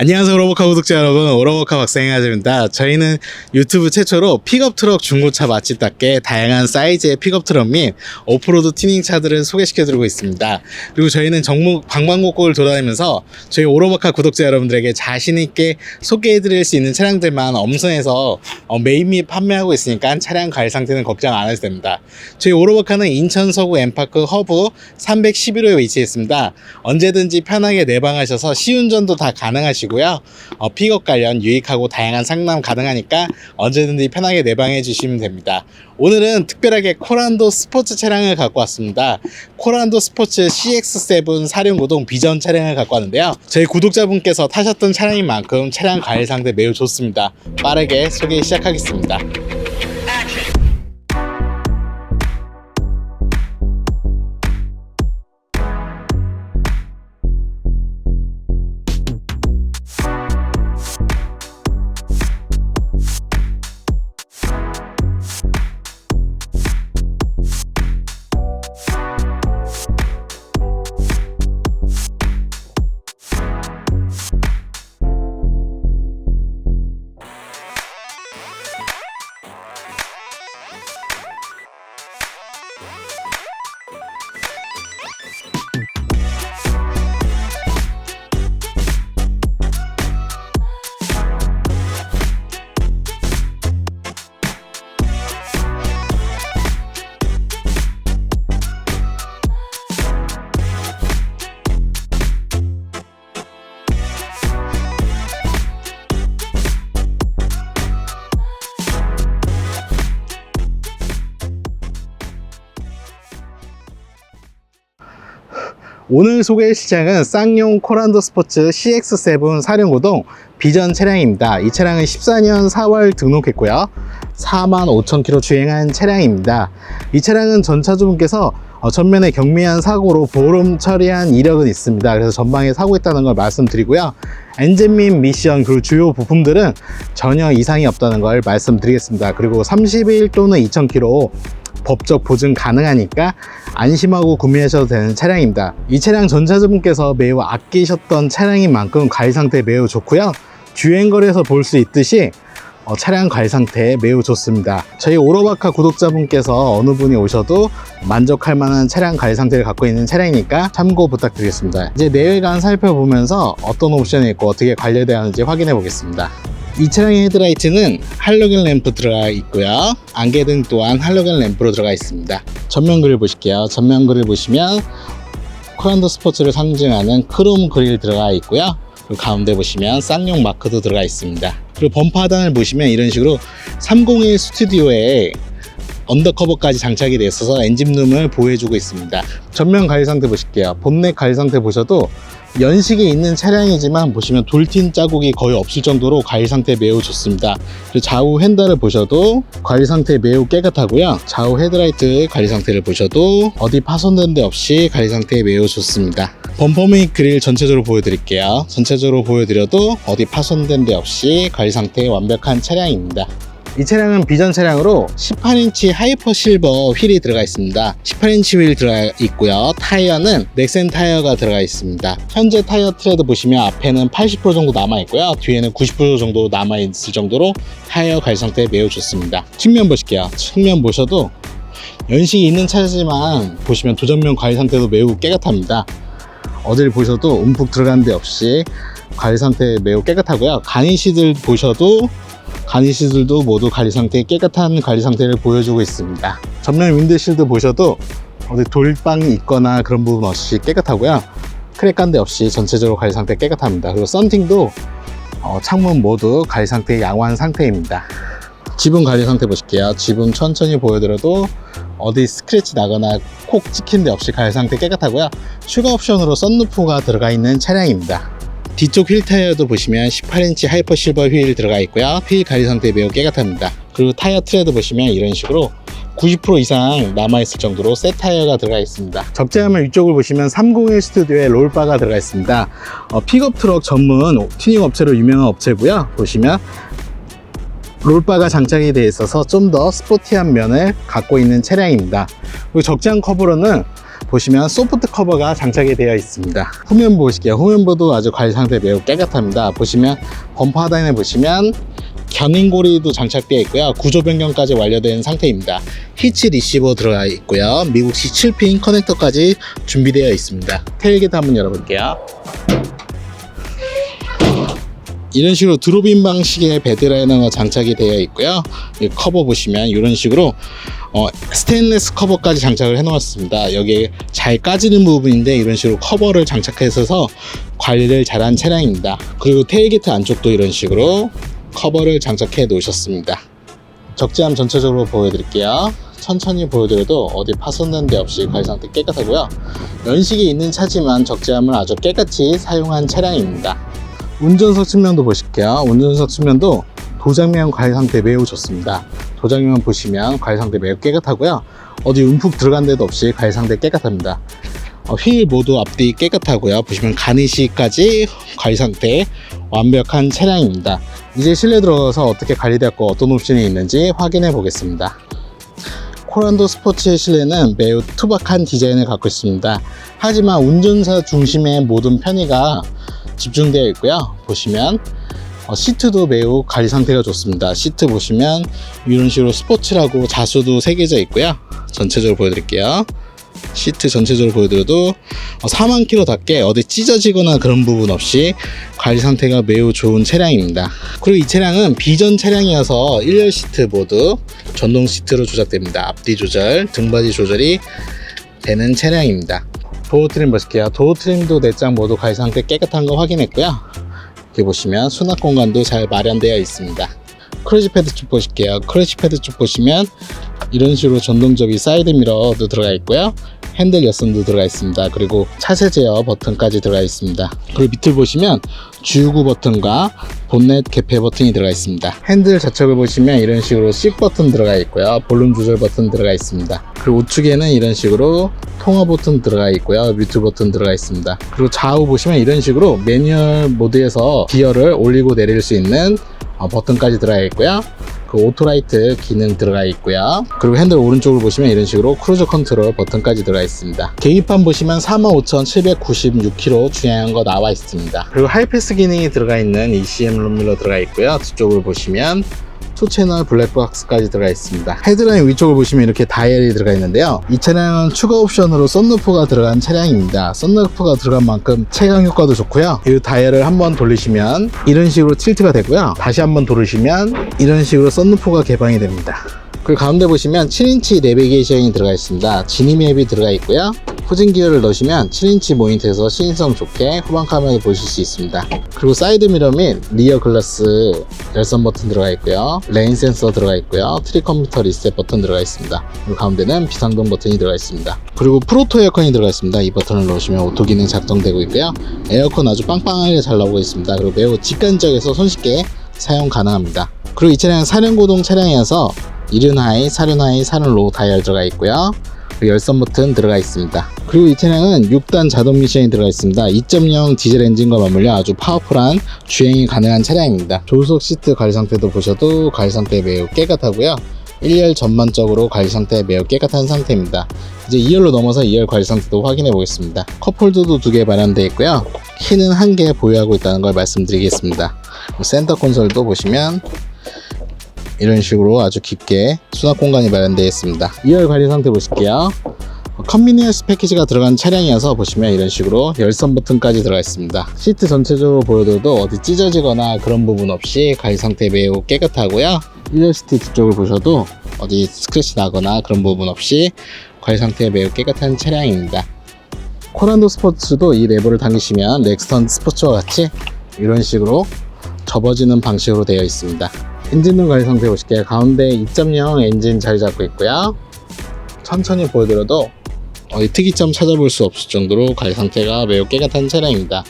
안녕하세요 오로버카 구독자 여러분. 오로버카 박사행아입니다. 저희는 유튜브 최초로 픽업 트럭 중고차 맛집답게 다양한 사이즈의 픽업 트럭 및 오프로드 튜닝 차들을 소개시켜드리고 있습니다. 그리고 저희는 전국 방방곡곡을 돌아다니면서 저희 오로버카 구독자 여러분들에게 자신있게 소개해드릴 수 있는 차량들만 엄선해서 어, 매입 및 판매하고 있으니까 차량 가입 상태는 걱정 안 하셔도 됩니다. 저희 오로버카는 인천 서구 엠파크 허브 311호에 위치해 있습니다. 언제든지 편하게 내방하셔서 시운전도 다 가능하시고 요. 어, 픽업 관련 유익하고 다양한 상담 가능하니까 언제든지 편하게 내방해 주시면 됩니다. 오늘은 특별하게 코란도 스포츠 차량을 갖고 왔습니다. 코란도 스포츠 CX7 사륜구동 비전 차량을 갖고 왔는데요. 저희 구독자분께서 타셨던 차량인 만큼 차량 가일 상태 매우 좋습니다. 빠르게 소개 시작하겠습니다. 오늘 소개할 시장은 쌍용 코란도 스포츠 CX7 사륜구동 비전 차량입니다. 이 차량은 14년 4월 등록했고요. 4만 5천 킬로 주행한 차량입니다. 이 차량은 전차주분께서 어, 전면에 경미한 사고로 보름 처리한 이력은 있습니다. 그래서 전방에 사고 있다는 걸 말씀드리고요. 엔진 및 미션 그리고 주요 부품들은 전혀 이상이 없다는 걸 말씀드리겠습니다. 그리고 30일 또는 2,000km 법적 보증 가능하니까 안심하고 구매하셔도 되는 차량입니다. 이 차량 전차주분께서 매우 아끼셨던 차량인 만큼 가일 상태 매우 좋고요. 주행거리에서 볼 수 있듯이 어, 차량 가일 상태 매우 좋습니다. 저희 오로바카 구독자분께서 어느 분이 오셔도 만족할 만한 차량 가일 상태를 갖고 있는 차량이니까 참고 부탁드리겠습니다. 이제 내외관 살펴보면서 어떤 옵션이 있고 어떻게 관리되어 하는지 확인해 보겠습니다. 이 차량의 헤드라이트는 할로겐 램프 들어가 있고요. 안개등 또한 할로겐 램프로 들어가 있습니다. 전면 그릴 보실게요. 전면 그릴 보시면 코란도 스포츠를 상징하는 크롬 그릴 들어가 있고요. 그리고 가운데 보시면 쌍용 마크도 들어가 있습니다. 그리고 범퍼 하단을 보시면 이런 식으로 301 스튜디오에 언더커버까지 장착이 되어 있어서 엔진룸을 보호해주고 있습니다. 전면 가일 상태 보실게요. 본넷 가일 상태 보셔도 연식이 있는 차량이지만 보시면 돌틴 자국이 거의 없을 정도로 가일 상태 매우 좋습니다. 좌우 핸들을 보셔도 가일 상태 매우 깨끗하고요. 좌우 헤드라이트 가일 상태를 보셔도 어디 파손된 데 없이 가일 상태 매우 좋습니다. 범퍼 및 그릴 전체적으로 보여드릴게요. 전체적으로 보여드려도 어디 파손된 데 없이 가일 상태 완벽한 차량입니다. 이 차량은 비전 차량으로 18인치 하이퍼 실버 휠이 들어가 있습니다. 18인치 휠 들어가 있고요. 타이어는 넥센 타이어가 들어가 있습니다. 현재 타이어 트레드 보시면 앞에는 80% 정도 남아 있고요. 뒤에는 90% 정도 남아 있을 정도로 타이어 갈 상태 매우 좋습니다. 측면 보실게요. 측면 보셔도 연식이 있는 차지만 보시면 도전면 과일 상태도 매우 깨끗합니다. 어딜 보셔도 움푹 들어간 데 없이 과일 상태 매우 깨끗하고요. 가니시들 보셔도 가니시들도 모두 관리 상태 깨끗한 관리 상태를 보여주고 있습니다. 전면 윈드실드 보셔도 어디 돌방이 있거나 그런 부분 없이 깨끗하고요. 크랙 데 없이 전체적으로 관리 상태 깨끗합니다. 그리고 썬팅도 어, 창문 모두 관리 상태 양호한 상태입니다. 지붕 관리 상태 보실게요. 지붕 천천히 보여드려도 어디 스크래치 나거나 콕 찍힌 데 없이 관리 상태 깨끗하고요. 추가 옵션으로 썬루프가 들어가 있는 차량입니다. 뒤쪽 휠 타이어도 보시면 18인치 하이퍼 실버 휠 들어가 있고요. 휠 가리 상태 매우 깨끗합니다. 그리고 타이어 트레드 보시면 이런 식으로 90% 이상 남아있을 정도로 새 타이어가 들어가 있습니다. 적재하면 위쪽을 보시면 301 스튜디오에 롤바가 들어가 있습니다. 어, 픽업 트럭 전문 튜닝 업체로 유명한 업체고요. 보시면 롤바가 장착이 되어 있어서 좀 더 스포티한 면을 갖고 있는 차량입니다. 그리고 적재한 커브로는 보시면 소프트 커버가 장착이 되어 있습니다. 후면부 보실게요. 후면부도 아주 관리 상태 매우 깨끗합니다. 보시면 범퍼 하단에 보시면 견인고리도 장착되어 있고요. 구조 변경까지 완료된 상태입니다. 히치 리시버 들어가 있고요. 미국식 7핀 커넥터까지 준비되어 있습니다. 테일게이트 한번 열어볼게요. 이런 식으로 드롭인 방식의 베드라이너가 장착이 되어 있고요. 이 커버 보시면 이런 식으로 어, 스테인레스 커버까지 장착을 해 놓았습니다. 여기에 잘 까지는 부분인데 이런 식으로 커버를 장착해서 관리를 잘한 차량입니다. 그리고 테일게이트 안쪽도 이런 식으로 커버를 장착해 놓으셨습니다. 적재함 전체적으로 보여드릴게요. 천천히 보여드려도 어디 파손된 데 없이 관리 상태 깨끗하고요. 연식이 있는 차지만 적재함을 아주 깨끗이 사용한 차량입니다. 운전석 측면도 보실게요. 운전석 측면도 도장면 관리 상태 매우 좋습니다. 도장면 보시면 관리 상태 매우 깨끗하고요. 어디 움푹 들어간 데도 없이 관리 상태 깨끗합니다. 어, 휠 모두 앞뒤 깨끗하고요. 보시면 가니시까지 관리 상태 완벽한 차량입니다. 이제 실내 들어가서 어떻게 관리되었고 어떤 옵션이 있는지 확인해 보겠습니다. 코란도 스포츠의 실내는 매우 투박한 디자인을 갖고 있습니다. 하지만 운전사 중심의 모든 편의가 집중되어 있고요. 보시면 어, 시트도 매우 관리 상태가 좋습니다. 시트 보시면 이런 식으로 스포츠라고 자수도 새겨져 있고요. 전체적으로 보여드릴게요. 시트 전체적으로 보여드려도 4만 킬로답게 어디 찢어지거나 그런 부분 없이 관리 상태가 매우 좋은 차량입니다. 그리고 이 차량은 비전 차량이어서 1열 시트 모두 전동 시트로 조작됩니다. 앞뒤 조절, 등받이 조절이 되는 차량입니다. 도어 트림 보실게요. 도어 트림도 내장 모두 관리 상태 깨끗한 거 확인했고요. 여기 보시면 수납 공간도 잘 마련되어 있습니다. 크러지 패드 쪽 보실게요. 크러지 패드 쪽 보시면 이런 식으로 전동접이 사이드 미러도 들어가 있고요. 핸들 여선도 들어가 있습니다. 그리고 차세 제어 버튼까지 들어가 있습니다. 그리고 밑을 보시면 주유구 버튼과 본넷 개폐 버튼이 들어가 있습니다. 핸들 좌측을 보시면 이런 식으로 C 버튼 들어가 있고요. 볼륨 조절 버튼 들어가 있습니다. 그리고 우측에는 이런 식으로 통화 버튼 들어가 있고요. 뮤트 버튼 들어가 있습니다. 그리고 좌우 보시면 이런 식으로 매뉴얼 모드에서 기어를 올리고 내릴 수 있는 어, 버튼까지 들어가 있고요. 그 오토라이트 기능 들어가 있고요. 그리고 핸들 오른쪽을 보시면 이런 식으로 크루즈 컨트롤 버튼까지 들어가 있습니다. 계기판 보시면 45,796km 주행한 거 나와 있습니다. 그리고 하이패스 기능이 들어가 있는 ECM 룸밀러 들어가 있고요. 뒤쪽을 보시면 투 채널 블랙박스까지 들어가 있습니다. 헤드라인 위쪽을 보시면 이렇게 다이얼이 들어가 있는데요. 이 차량은 추가 옵션으로 썬루프가 들어간 차량입니다. 썬루프가 들어간 만큼 체감 효과도 좋고요. 이 다이얼을 한번 돌리시면 이런 식으로 틸트가 되고요. 다시 한번 돌리시면 이런 식으로 썬루프가 개방이 됩니다. 그리고 가운데 보시면 7인치 내비게이션이 들어가 있습니다. 지니맵이 들어가 있고요. 후진 기어를 넣으시면 7인치 모니터에서 시인성 좋게 후방 카메라를 보실 수 있습니다. 그리고 사이드 미러 및 리어 글라스 열선 버튼 들어가 있고요. 레인 센서 들어가 있고요. 트리 컴퓨터 리셋 버튼 들어가 있습니다. 그리고 가운데는 비상등 버튼이 들어가 있습니다. 그리고 프로토 에어컨이 들어가 있습니다. 이 버튼을 누르시면 오토 기능 작동되고 있고요. 에어컨 아주 빵빵하게 잘 나오고 있습니다. 그리고 매우 직관 지역에서 손쉽게 사용 가능합니다. 그리고 이 차량은 사륜 고동 차량이어서 이륜하이, 사륜하이, 사륜로 다이얼 들어가 있고요. 열선 버튼 들어가 있습니다. 그리고 이 차량은 6단 자동 미션이 들어가 있습니다. 2.0 디젤 엔진과 맞물려 아주 파워풀한 주행이 가능한 차량입니다. 조수석 시트 관리 상태도 보셔도 관리 상태 매우 깨끗하고요. 1열 전반적으로 관리 상태 매우 깨끗한 상태입니다. 이제 2열로 넘어서 2열 관리 상태도 확인해 보겠습니다. 컵홀더도 두 개 마련되어 있고요. 키는 한 개 보유하고 있다는 걸 말씀드리겠습니다. 센터 콘솔도 보시면 이런 식으로 아주 깊게 수납 공간이 마련되어 있습니다. 2열 관리 상태 보실게요. 컨비니언스 패키지가 들어간 차량이어서 보시면 이런 식으로 열선 버튼까지 들어가 있습니다. 시트 전체적으로 보여드려도 어디 찢어지거나 그런 부분 없이 관리 상태 매우 깨끗하고요. 1열 시트 뒤쪽을 보셔도 어디 스크래치 나거나 그런 부분 없이 관리 상태 매우 깨끗한 차량입니다. 코란도 스포츠도 이 레버를 당기시면 넥스턴 스포츠와 같이 이런 식으로 접어지는 방식으로 되어 있습니다. 엔진룸 관리 상태 보실게요. 가운데 2.0 엔진 자리 잡고 있고요. 천천히 보여드려도 어, 이 특이점 찾아볼 수 없을 정도로 관리 상태가 매우 깨끗한 차량입니다.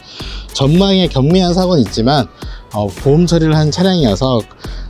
전방에 경미한 사고는 있지만 어, 보험 처리를 한 차량이어서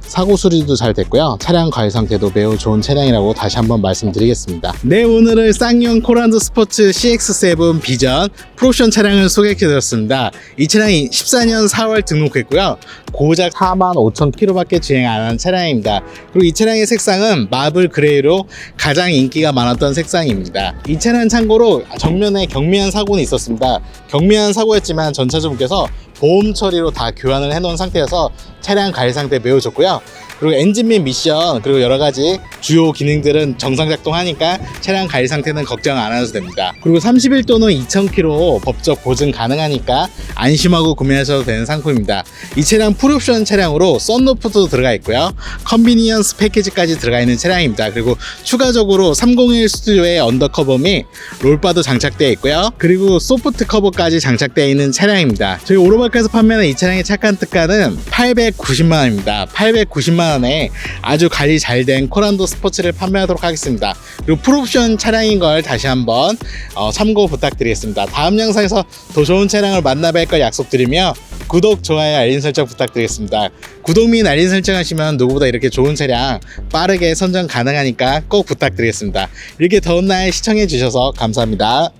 사고 수리도 잘 됐고요. 차량 관리 상태도 매우 좋은 차량이라고 다시 한번 말씀드리겠습니다. 네, 오늘은 쌍용 코란도 스포츠 CX7 비전 프로옵션 차량을 소개해드렸습니다. 이 차량이 14년 4월 등록했고요. 고작 4만 5천 킬로밖에 주행 안 한 차량입니다. 그리고 이 차량의 색상은 마블 그레이로 가장 인기가 많았던 색상입니다. 이 차량 참고로 정면에 경미한 사고는 있었습니다. 경미한 사고였지만 전차주분께서 보험 처리로 다 교환을 해놓은 상태여서 차량 관리 상태 매우 좋고요. 그리고 엔진 및 미션 그리고 여러 가지 주요 기능들은 정상 작동하니까 차량 관리 상태는 걱정 안 하셔도 됩니다. 그리고 30일 또는 2,000km 법적 보증 가능하니까 안심하고 구매하셔도 되는 상품입니다. 이 차량 풀옵션 차량으로 썬루프도 들어가 있고요. 컨비니언스 패키지까지 들어가 있는 차량입니다. 그리고 추가적으로 301 스튜디오의 언더커버 및 롤바도 장착되어 있고요. 그리고 소프트 커버까지 장착되어 있는 차량입니다. 저희 오로바카에서 판매하는 이 차량의 착한 특가는 890만 원입니다. 890만 원에 아주 관리 잘 된 코란도 스포츠를 판매하도록 하겠습니다. 그리고 풀옵션 차량인 걸 다시 한번 어, 참고 부탁드리겠습니다. 다음 영상에서 더 좋은 차량을 만나뵐 걸 약속드리며 구독, 좋아요, 알림 설정 부탁드리겠습니다. 구독 및 알림 설정하시면 누구보다 이렇게 좋은 차량 빠르게 선정 가능하니까 꼭 부탁드리겠습니다. 이렇게 더운 날 시청해 주셔서 감사합니다.